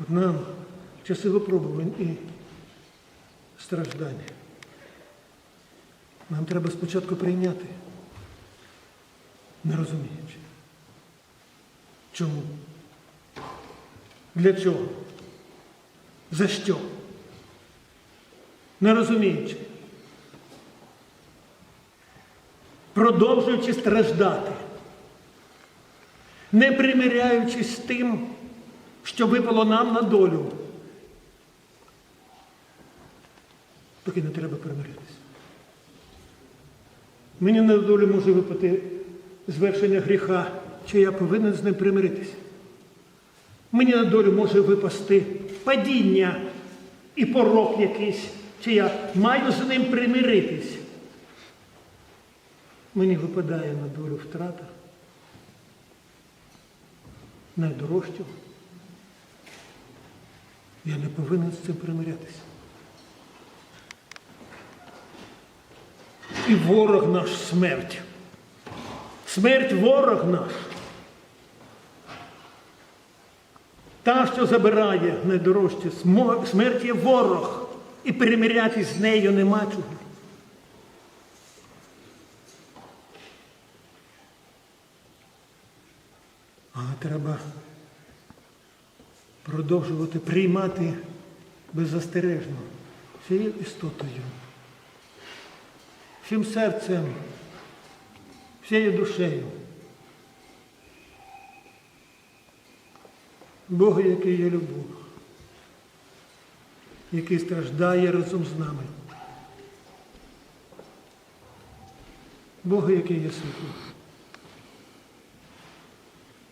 От нам часи випробувань і страждань. Нам треба спочатку прийняти, не розуміючи. Чому? Для чого? За що? Не розуміючи. Продовжуючи страждати, не примиряючись з тим, що випало нам на долю. Поки не треба примиритися. Мені на долю може випати звершення гріха, чи я повинен з ним примиритися. Мені на долю може випасти падіння і порок якийсь, чи я маю з ним примиритись. Мені випадає на долю втрата найдорожчого. Я не повинен з цим примирятися. І ворог наш смерть. Смерть ворог наш. Та, що забирає найдорожче, смерть є ворог. І перемирятись з нею нема чого. А треба продовжувати приймати беззастережно всією істотою, всім серцем, всією душею. Бога, який є любов, який страждає разом з нами. Бога, який є світло.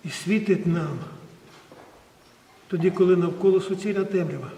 І світить нам тоді, коли навколо суцільна темрява.